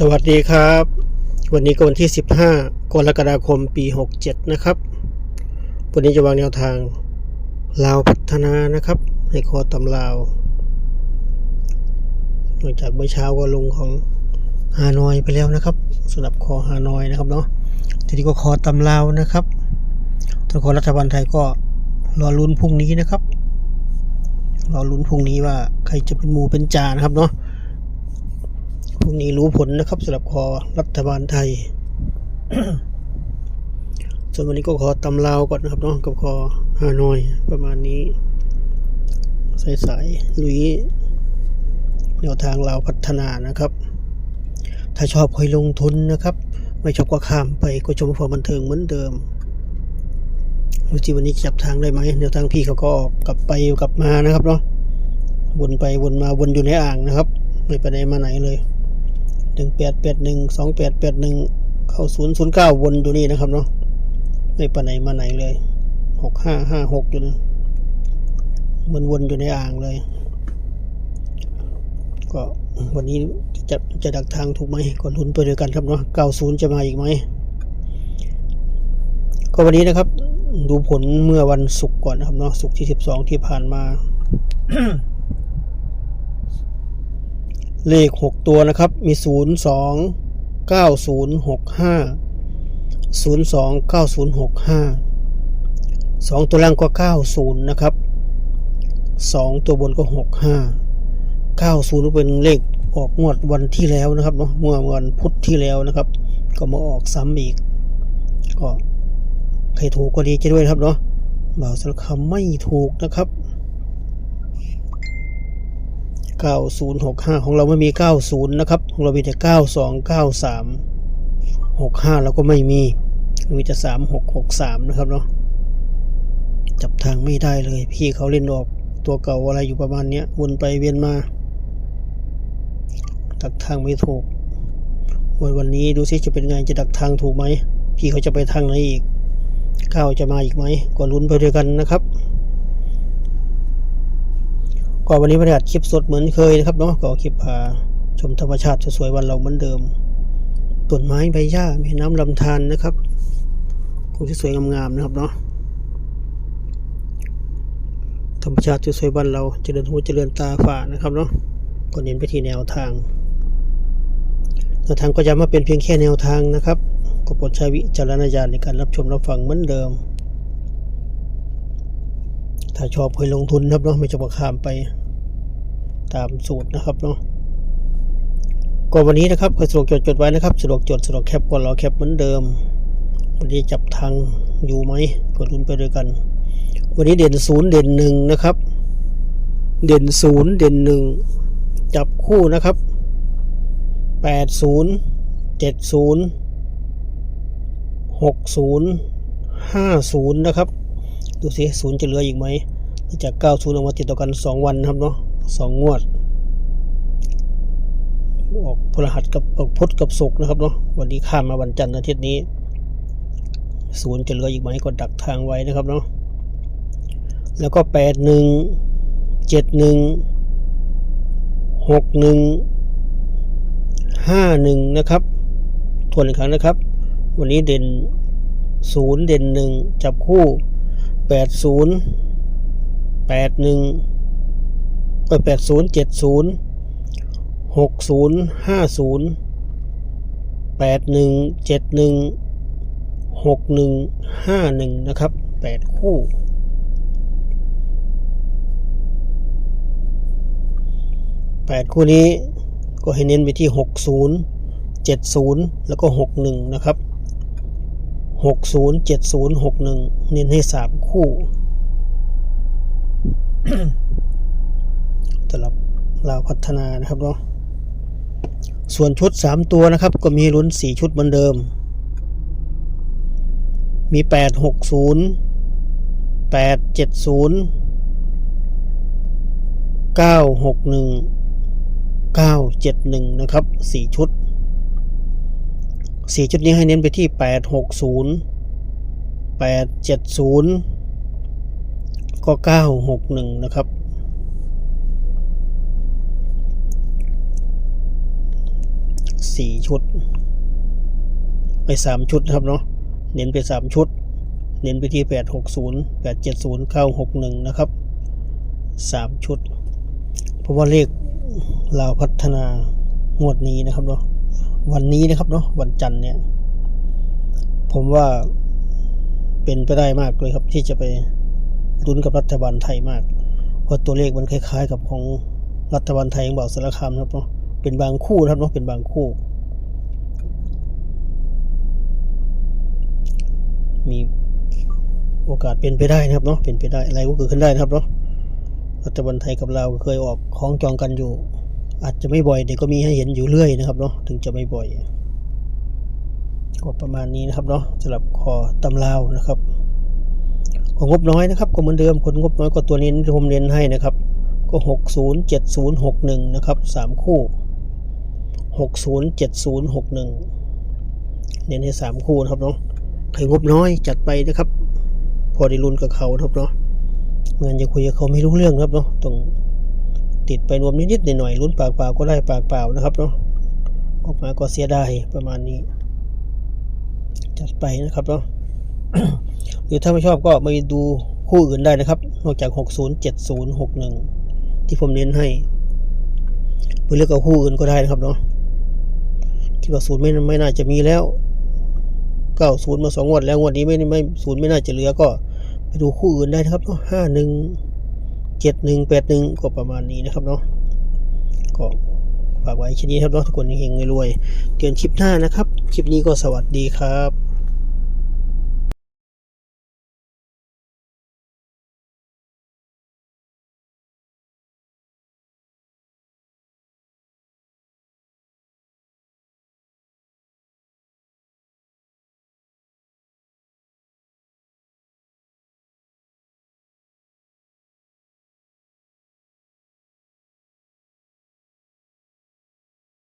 สวัสดีครับ วันนี้ก็วันที่ 15 กรกฎาคมปี 67 นะครับ วันนี้จะวางแนวทางลาวพัฒนานะครับ ให้คอตำลาวหลังจากเมื่อเช้าก็ลงของฮานอยไปแล้วนะครับสำหรับคอฮานอยนะครับเนาะทีนี้ก็คอตำลาวนะครับส่วนคอรัฐบาลไทยก็รอลุ้นพรุ่งนี้นะครับรอลุ้นพรุ่งนี้ว่าใครจะเป็นหมูเป็นจานะครับเนาะ พรุ่งนี้รู้ผลนะครับสำหรับคอรัฐบาลไทย ส่วนวันนี้ก็ขอตำลาวก่อนนะครับเนาะกับคอฮานอย ประมาณนี้ สายๆลุยแนวทางลาพัฒนานะครับ ถ้าชอบคอยลงทุนนะครับ ไม่ชอบก็ข้ามไปก็ชมพอบันเทิงเหมือนเดิมดูสิวันนี้จับทางได้ไหมแนวทางพี่เขาก็ออกกลับไปกลับมานะครับเนาะวนไปวนมาวนอยู่ในอ่างนะครับ ไม่ไปไหนมาไหนเลย หนึ่งแปดแปดหนึ่งสองแปดแปดหนึ่งเข้าศูนย์ศูนย์เก้าวนอยู่นี่นะครับเนาะไม่ไปไหนมาไหนเลยหกห้าห้าหกอยู่นะมันวนอยู่ในอ่างเลย ก็วันนี้จะจะดักทางถูกไหมก็ลุ้นไปด้วยกันครับเนาะเก้าศูนย์จะมาอีกไหมก็วันนี้นะครับ ดูผลเมื่อวันศุกร์ก่อนนะครับเนาะศุกร์ที่สิบสองที่ผ่านมา เลข 6 ตัวนะครับ มี 0 2 9 0 6 5 0 2 9 0 6 5 2 ตัวล่างก็ 90 นะครับ 2 ตัวบนก็ 6 5 90เป็นเลขออกงวดวันที่แล้วนะครับเนาะเมื่อวันพุธที่แล้วนะครับ ก็มาออกซ้ำอีก ก็ใครถูกก็ดีใจด้วยครับเนาะบ่าวสารคำไม่ถูกนะครับ 9065 ของเราไม่มี 90 นะครับ ของเรามีแต่ 92 93 65 แล้วก็ไม่มี มีแต่ 3663 นะครับเนาะ จับทางไม่ได้เลย พี่เขาเล่นออกตัวเก่าอะไรอยู่ประมาณเนี้ย วนไปเวียนมา ดักทางไม่ถูก วันวันนี้ดูซิจะเป็นไง จะดักทางถูกไหม พี่เขาจะไปทางไหนอีกก้าจะมาอีกไหม ก็ลุ้นไปด้วยกันนะครับ ก็วันนี้บรรยากาศคลิปสดเหมือนเคยนะครับเนาะก็คลิปพาชมธรรมชาติสวยๆวันเราเหมือนเดิมต้นไม้ใบหญ้ามีน้ำลำธารนะครับคงที่สวยงามๆนะครับเนาะธรรมชาติสวยๆวันเราเจริญหูเจริญตาฝ่านะครับเนาะก็เน้นไปที่แนวทางแนวทางก็ย้ำว่าเป็นเพียงแค่แนวทางนะครับก็โปรดใช้วิจารณญาณในการรับชมรับฟังเหมือนเดิม ถ้าชอบเคยลงทุนครับเนาะไม่จะประข้ามไปตามสูตรนะครับเนาะก็วันนี้นะครับก็สะดวกจดจดไว้นะครับสะดวกจดสะดวกแคปก็รอแคปเหมือนเดิม วันนี้จับทางอยู่ไหมก็ลุ้นไปด้วยกัน วันนี้เด่นศูนย์เด่นหนึ่งนะครับ เด่นศูนย์เด่นหนึ่งจับคู่นะครับแปดศูนย์เจ็ดศูนย์หกศูนย์ห้าศูนย์นะครับ ดูสิศูนย์จะเหลืออีกไหมจากเก้าศูนย์ออกมาติดต่อกันสองวันนะครับเนาะสองงวด ออกพฤหัสกับออกพุธกับศุกร์นะครับเนาะวันนี้ข้ามมาวันจันทร์อาทิตย์นี้ศูนย์จะเหลืออีกไหมก็ดักทางไว้นะครับเนาะแล้วก็แปดหนึ่งเจ็ดหนึ่งหกหนึ่งห้าหนึ่งนะครับทวนอีกครั้งนะครับ วันนี้เด่นศูนย์เด่นหนึ่งจับคู่ แปดศูนย์แปดหนึ่งก็แปดศูนย์เจ็ดศูนย์หกศูนย์ห้าศูนย์แปดหนึ่งเจ็ดหนึ่งหกหนึ่งห้าหนึ่งนะครับแปดคู่แปดคู่นี้ก็ให้เน้นไปที่หกศูนย์เจ็ดศูนย์แล้วก็หกหนึ่งนะครับ หกศูนย์เจ็ดศูนย์หกหนึ่งเน้นให้สามคู่สำหรับเราพัฒนานะครับเนาะส่วนชุดสามตัวนะครับ ก็มีลุ้นสี่ชุดเหมือนเดิม มีแปดหกศูนย์แปดเจ็ดศูนย์เก้าหกหนึ่งเก้าเจ็ดหนึ่งนะครับสี่ชุด สี่ชุดนี้ให้เน้นไปที่แปดหกศูนย์แปดเจ็ดศูนย์ก็เก้าหกหนึ่งนะครับสี่ชุด ไปสามชุดนะครับเนาะเน้นไปสามชุด เน้นไปที่แปดหกศูนย์แปดเจ็ดศูนย์เก้าหกหนึ่งนะครับสามชุด เพราะว่าเลขลาพัฒนางวดนี้นะครับเนาะ วันนี้นะครับเนาะวันจันทร์เนี่ย ผมว่าเป็นไปได้มากเลยครับที่จะไปลุ้นกับรัฐบาลไทยมาก เพราะตัวเลขมันคล้ายๆ กับของรัฐบาลไทยของบ่าวสารคามนะครับเนาะเป็นบางคู่นะครับเนาะเป็นบางคู่ มีโอกาสเป็นไปได้นะครับเนาะเป็นไปได้อะไรก็เกิดขึ้นได้นะครับเนาะรัฐบาลไทยกับเราเคยออกคล้องจองกันอยู่ อาจจะไม่บ่อยแต่ก็มีให้เห็นอยู่เรื่อยนะครับเนาะถึงจะไม่บ่อยก็ประมาณนี้นะครับเนาะสำหรับคอตำลาวนะครับของงบน้อยนะครับ ก็เหมือนเดิมคนงบน้อยก็ตัวนี้ที่ผมเน้นให้นะครับ ก็หกศูนย์เจ็ดศูนย์หกหนึ่งนะครับสามคู่หกศูนย์เจ็ดศูนย์หกหนึ่งเน้นให้สามคู่นะครับเนาะใครงบน้อยจัดไปนะครับ พอได้รุนกับเขาครับเนาะเหมือนจะคุยกับเขาไม่รู้เรื่องครับเนาะต้อง ติดไปรวมนิดๆหน่อยๆลุ้นปากเปล่าก็ได้ปากเปล่านะครับเนาะออกมาก็เสียดายประมาณนี้ จัดไปนะครับเนาะหรือถ้าไม่ชอบก็มาดูคู่อื่นได้นะครับ นอกจาก 60 70 61 ที่ผมเน้นให้ไปเลือกเอาคู่อื่นก็ได้นะครับเนาะคิดว่าศูนย์ไม่ไม่น่าจะมีแล้วเก้าศูนย์มาสองงวดแล้วงวดนี้ไม่ไม่ศูนย์ไม่น่าจะเหลือก็ ไปดูคู่อื่นได้นะครับเนาะห้าหนึ่ง เจ็ดหนึ่งแปดหนึ่งก็ประมาณนี้นะครับเนาะก็ฝากไว้แค่นี้ครับเนาะทุกคนเฮงรวยเดือนคลิปหน้านะครับ คลิปนี้ก็สวัสดีครับ